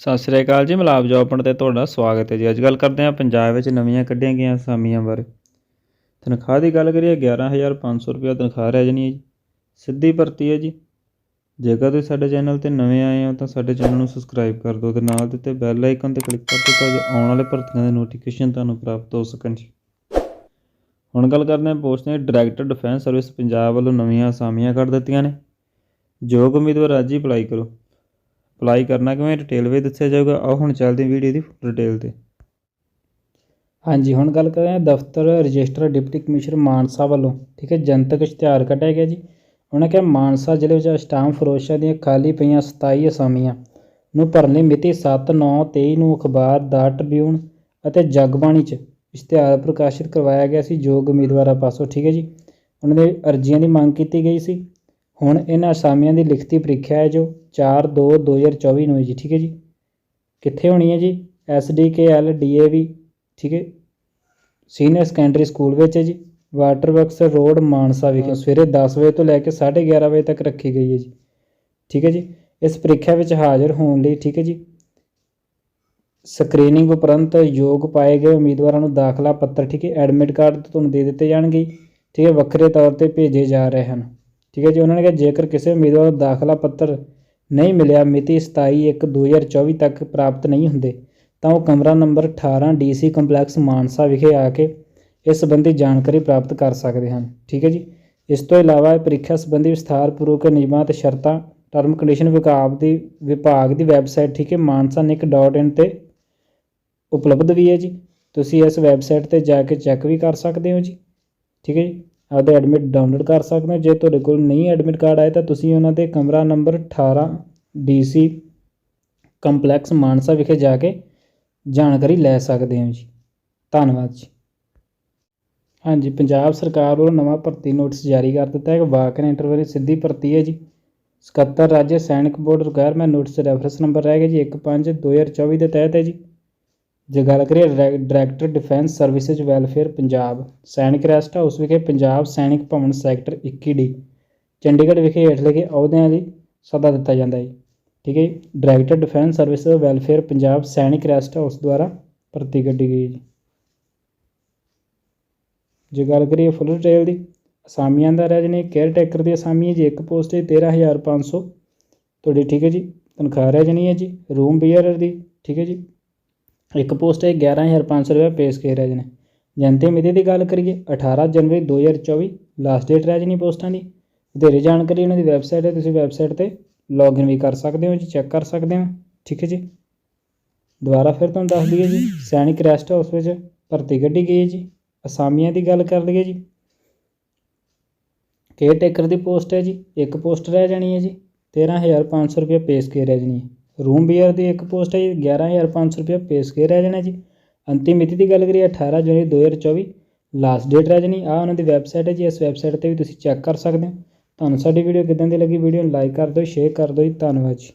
ਸਤਿ ਸ੍ਰੀ ਅਕਾਲ ਜੀ, ਮਲਾਪ ਜੋਬਣ ਤੇ ਤੁਹਾਡਾ ਸਵਾਗਤ ਹੈ ਜੀ। ਅੱਜ ਗੱਲ ਕਰਦੇ ਹਾਂ ਪੰਜਾਬ ਵਿੱਚ ਨਵੀਆਂ ਕੱਢੀਆਂ ਗਈਆਂ ਅਸਾਮੀਆਂ ਬਾਰੇ। ਤਨਖਾਹ ਦੀ ਗੱਲ ਕਰੀਏ 11500 ਰੁਪਏ ਤਨਖਾਹ ਰਹਿ ਜਾਣੀ ਹੈ ਜੀ। ਸਿੱਧੀ ਭਰਤੀ ਹੈ ਜੀ। ਜੇਕਰ ਤੁਸੀਂ ਸਾਡੇ ਚੈਨਲ ਤੇ ਨਵੇਂ ਆਏ ਹੋ ਤਾਂ ਸਾਡੇ ਚੈਨਲ ਨੂੰ ਸਬਸਕ੍ਰਾਈਬ ਕਰ ਦਿਓ ਤੇ ਨਾਲ ਦਿੱਤੇ ਬੈਲ ਆਈਕਨ ਤੇ ਕਲਿੱਕ ਕਰ ਦਿਓ ਤਾਂ ਜੋ ਆਉਣ ਵਾਲੇ ਭਰਤੀਆਂ ਦੇ ਨੋਟੀਫਿਕੇਸ਼ਨ ਤੁਹਾਨੂੰ ਪ੍ਰਾਪਤ ਹੋ ਸਕਣ ਜੀ। ਹੁਣ ਗੱਲ ਕਰਦੇ ਹਾਂ ਪੋਸਟ ਨੇ ਡਾਇਰੈਕਟਰ ਡਿਫੈਂਸ ਸਰਵਿਸ ਪੰਜਾਬ ਵੱਲੋਂ ਨਵੀਆਂ ਅਸਾਮੀਆਂ ਕੱਢ ਦਿੱਤੀਆਂ ਨੇ। ਯੋਗ ਉਮੀਦਵਾਰ ਅੱਜ ਹੀ ਅਪਲਾਈ ਕਰੋ। ਅਪਲਾਈ ਕਰਨਾ ਕਿਵੇਂ ਡਿਟੇਲ ਵਿੱਚ ਦੱਸਿਆ ਜਾਊਗਾ, ਆਓ ਹੁਣ ਚੱਲਦੇ ਹਾਂ ਵੀਡੀਓ ਦੀ ਡਿਟੇਲ ਤੇ। ਹਾਂਜੀ, ਹੁਣ ਗੱਲ ਕਰਦੇ ਹਾਂ ਦਫ਼ਤਰ ਰਜਿਸਟਰ ਡਿਪਟੀ ਕਮਿਸ਼ਨਰ ਮਾਨਸਾ ਵੱਲੋਂ, ਠੀਕ ਹੈ, ਜਨਤਕ ਇਸ਼ਤਿਹਾਰ ਕੱਢਿਆ ਗਿਆ ਜੀ। ਉਹਨਾਂ ਕਿਹਾ ਮਾਨਸਾ ਜ਼ਿਲ੍ਹੇ ਵਿੱਚ ਅਸ਼ਟਾਮ ਫਰੋਸ਼ਾਂ ਦੀਆਂ ਖਾਲੀ ਪਈਆਂ 27 ਅਸਾਮੀਆਂ ਨੂੰ ਭਰਨ ਲਈ ਮਿਤੀ 7/9/23 ਨੂੰ ਅਖਬਾਰ, ਦਾ ਟ੍ਰਿਬਿਊਨ ਅਤੇ ਜਗਬਾਣੀ 'ਚ ਇਸ਼ਤਿਹਾਰ ਪ੍ਰਕਾਸ਼ਿਤ ਕਰਵਾਇਆ ਗਿਆ ਸੀ ਯੋਗ ਉਮੀਦਵਾਰਾਂ ਪਾਸੋਂ, ਠੀਕ ਹੈ ਜੀ। ਉਹਨਾਂ ਦੇ ਅਰਜ਼ੀਆਂ ਦੀ ਮੰਗ ਕੀਤੀ ਗਈ ਸੀ। ਹੁਣ ਇਹਨਾਂ ਅਸਾਮੀਆਂ ਦੀ ਲਿਖਤੀ ਪ੍ਰੀਖਿਆ ਹੈ ਜੋ 4/2/2024 ਨੂੰ ਹੈ ਜੀ ਠੀਕ ਹੈ ਜੀ। ਕਿੱਥੇ ਹੋਣੀ ਹੈ ਜੀ? ਐਸਡੀਕੇਐਲ ਡੀਏਵੀ ਠੀਕ ਹੈ। ਸੀਨੀਅਰ ਸੈਕੰਡਰੀ ਸਕੂਲ ਵਿੱਚ ਹੈ ਜੀ। ਵਾਟਰ ਵਰਕਸ ਰੋਡ ਮਾਨਸਾ ਵਿਖੇ ਸਵੇਰੇ 10 ਵਜੇ ਤੋਂ ਲੈ ਕੇ 11:30 ਵਜੇ ਤੱਕ ਰੱਖੀ ਗਈ ਹੈ ਜੀ। ਠੀਕ ਹੈ ਜੀ। ਇਸ ਪ੍ਰੀਖਿਆ ਵਿੱਚ ਹਾਜ਼ਰ ਹੋਣ ਲਈ ਠੀਕ ਹੈ ਜੀ। ਸਕਰੀਨਿੰਗ ਉਪਰੰਤ ਯੋਗ ਪਾਏ ਗਏ ਉਮੀਦਵਾਰਾਂ ਨੂੰ ਦਾਖਲਾ ਪੱਤਰ ਠੀਕ ਹੈ। ਐਡਮਿਟ ਕਾਰਡ ਤੁਹਾਨੂੰ ਦੇ ਦਿੱਤੇ ਜਾਣਗੇ ਠੀਕ ਹੈ। ਵੱਖਰੇ ਤੌਰ ਤੇ ਭੇਜੇ ਜਾ ਰਹੇ ਹਨ। ਠੀਕ ਹੈ ਜੀ। ਉਹਨਾਂ ਨੇ ਕਿਹਾ ਜੇਕਰ ਕਿਸੇ ਉਮੀਦਵਾਰ ਨੂੰ ਦਾਖਲਾ ਪੱਤਰ ਨਹੀਂ ਮਿਲਿਆ ਮਿਤੀ 27/1/2024 ਤੱਕ ਪ੍ਰਾਪਤ ਨਹੀਂ ਹੁੰਦੇ, ਤਾਂ ਉਹ ਕਮਰਾ ਨੰਬਰ 18 ਡੀਸੀ ਕੰਪਲੈਕਸ ਮਾਨਸਾ ਵਿਖੇ ਆ ਕੇ ਇਸ ਸੰਬੰਧੀ ਜਾਣਕਾਰੀ ਪ੍ਰਾਪਤ ਕਰ ਸਕਦੇ ਹਨ। ਠੀਕ ਹੈ ਜੀ। ਇਸ ਤੋਂ ਇਲਾਵਾ ਇਹ ਪ੍ਰੀਖਿਆ ਸੰਬੰਧੀ ਵਿਸਥਾਰਪੂਰਵਕ ਨਿਯਮਾਂ ਤੇ ਸ਼ਰਤਾਂ, ਟਰਮ ਕੰਡੀਸ਼ਨ ਵਿਭਾਗ ਦੀ ਵਿਭਾਗ ਦੀ ਵੈਬਸਾਈਟ, ਠੀਕ ਹੈ mansa.nic.in ਤੇ ਉਪਲਬਧ ਵੀ ਹੈ ਜੀ। ਤੁਸੀਂ ਇਸ ਵੈਬਸਾਈਟ ਤੇ ਜਾ ਕੇ ਚੈੱਕ ਵੀ ਕਰ ਸਕਦੇ ਹੋ ਜੀ। ਠੀਕ ਹੈ ਜੀ। ਆਪਦੇ ਐਡਮਿਟ ਡਾਊਨਲੋਡ ਕਰ ਸਕਦੇ ਹੋ। ਜੇ ਤੁਹਾਡੇ ਕੋਲ ਨਹੀਂ ਐਡਮਿਟ ਕਾਰਡ ਆਏ ਤਾਂ ਤੁਸੀਂ ਉਹਨਾਂ ਦੇ ਕਮਰਾ ਨੰਬਰ 18 ਡੀਸੀ ਕੰਪਲੈਕਸ ਮਾਨਸਾ ਵਿਖੇ ਜਾ ਕੇ ਜਾਣਕਾਰੀ ਲੈ ਸਕਦੇ ਹੋ ਜੀ। ਧੰਨਵਾਦ ਜੀ। ਹਾਂਜੀ, ਪੰਜਾਬ ਸਰਕਾਰ ਵੱਲੋਂ ਨਵਾਂ ਭਰਤੀ ਨੋਟਿਸ ਜਾਰੀ ਕਰ ਦਿੱਤਾ ਹੈ। ਵਾਕ ਐਂਡ ਇੰਟਰਵਿਊ ਸਿੱਧੀ ਭਰਤੀ ਹੈ ਜੀ। ਸਕੱਤਰ Raj Sainik board requirement notice reference number ਰਹਿ ਗਿਆ ਜੀ। 15/2024 ਦੇ ਤਹਿਤ ਹੈ ਜੀ। ਜੇ ਗੱਲ ਕਰੀਏ ਡਾਇਰੈ- director defence services welfare Punjab, Sainik rest house ਵਿਖੇ ਪੰਜਾਬ ਸੈਨਿਕ ਭਵਨ ਸੈਕਟਰ 21D ਚੰਡੀਗੜ੍ਹ ਵਿਖੇ ਹੇਠ ਲਿਖੇ ਅਹੁਦਿਆਂ ਲਈ ਸੱਦਾ ਦਿੱਤਾ ਜਾਂਦਾ ਹੈ। ਠੀਕ ਹੈ ਜੀ? Director defence services welfare Punjab Sainik rest house ਦੁਆਰਾ ਭਰਤੀ ਕੱਢੀ ਗਈ ਹੈ ਜੀ। ਜੇ ਗੱਲ ਕਰੀਏ ਫੁੱਲ ਡਿਟੇਲ ਦੀ, ਅਸਾਮੀਆਂ ਦਾ ਰਹਿ ਜਨੇ ਕੇਅਰ ਟੇਕਰ ਦੀ ਅਸਾਮੀ ਹੈ ਜੀ, ਇੱਕ ਪੋਸਟ ਹੈ 13500 ਤੁਹਾਡੀ ਠੀਕ ਹੈ ਜੀ? ਤਨਖਾਹ ਰਹਿ ਜਾਣੀ ਹੈ ਜੀ ਰੂਮ ਬੀਅਰਰ ਦੀ, ਠੀਕ ਹੈ ਜੀ? ਇੱਕ ਪੋਸਟ ਹੈ 11500 ਰੁਪਏ ਪੇਸ਼ ਸਕੇਅਰ ਰਹਿ ਜਨੇ ਜਨਤੇ ਮਿਤੀ ਦੀ ਗੱਲ ਕਰੀਏ 18 ਜਨਵਰੀ 2024 ਲਾਸਟ ਡੇਟ ਰਹਿ ਜਣੀ ਪੋਸਟਾਂ ਦੀ। ਵਧੇਰੇ ਜਾਣਕਾਰੀ ਉਹਨਾਂ ਦੀ ਵੈਬਸਾਈਟ ਹੈ, ਤੁਸੀਂ ਵੈਬਸਾਈਟ ਤੇ ਲੌਗਇਨ ਵੀ ਕਰ ਸਕਦੇ ਹੋ ਜੀ ਚੈੱਕ ਕਰ ਸਕਦੇ ਹੋ। ਠੀਕ ਹੈ ਜੀ। ਦੁਬਾਰਾ ਫਿਰ ਤੁਹਾਨੂੰ ਦੱਸ ਦਈਏ ਜੀ, ਸੈਨਿਕ ਰੈਸਟ ਹਾਊਸ ਵਿੱਚ ਭਰਤੀ ਕੱਢੀ ਗਈ ਹੈ ਜੀ। ਅਸਾਮੀਆਂ ਦੀ ਗੱਲ ਕਰ ਲਈਏ ਜੀ। ਕੇਅਰ ਟੇਕਰ ਦੀ ਪੋਸਟ ਹੈ ਜੀ, ਇੱਕ ਪੋਸਟ ਰਹਿ ਜਾਣੀ ਹੈ ਜੀ 13500 ਰੁਪਏ ਪੇਸ਼ ਕੇ ਰਹਿ ਜਾਣੀ ਹੈ ਰੂਮ ਬੀਅਰ ਦੀ ਇੱਕ ਪੋਸਟ ਹੈ ਜੀ 11500 ਰੁਪਏ ਪੇ ਸਕੇਅਰ ਰਹਿ ਜਾਣਾ ਜੀ। ਅੰਤਿਮ ਮਿਤੀ ਦੀ ਗੱਲ ਕਰੀਏ 18 ਜਨਵਰੀ 2024 ਲਾਸਟ ਡੇਟ ਰਹਿ ਜਾਣੀ। ਆ ਉਹਨਾਂ ਦੀ ਵੈਬਸਾਈਟ ਹੈ ਜੀ, ਇਸ ਵੈਬਸਾਈਟ ਤੇ ਵੀ ਤੁਸੀਂ ਚੈੱਕ ਕਰ ਸਕਦੇ ਹੋ। ਤੁਹਾਨੂੰ ਸਾਡੀ ਵੀਡੀਓ ਕਿਦਾਂ ਦੀ ਲੱਗੀ ਵੀਡੀਓ ਨੂੰ ਲਾਈਕ ਕਰ ਦਿਓ ਸ਼ੇਅਰ ਕਰ ਦਿਓ ਜੀ। ਧੰਨਵਾਦ ਜੀ।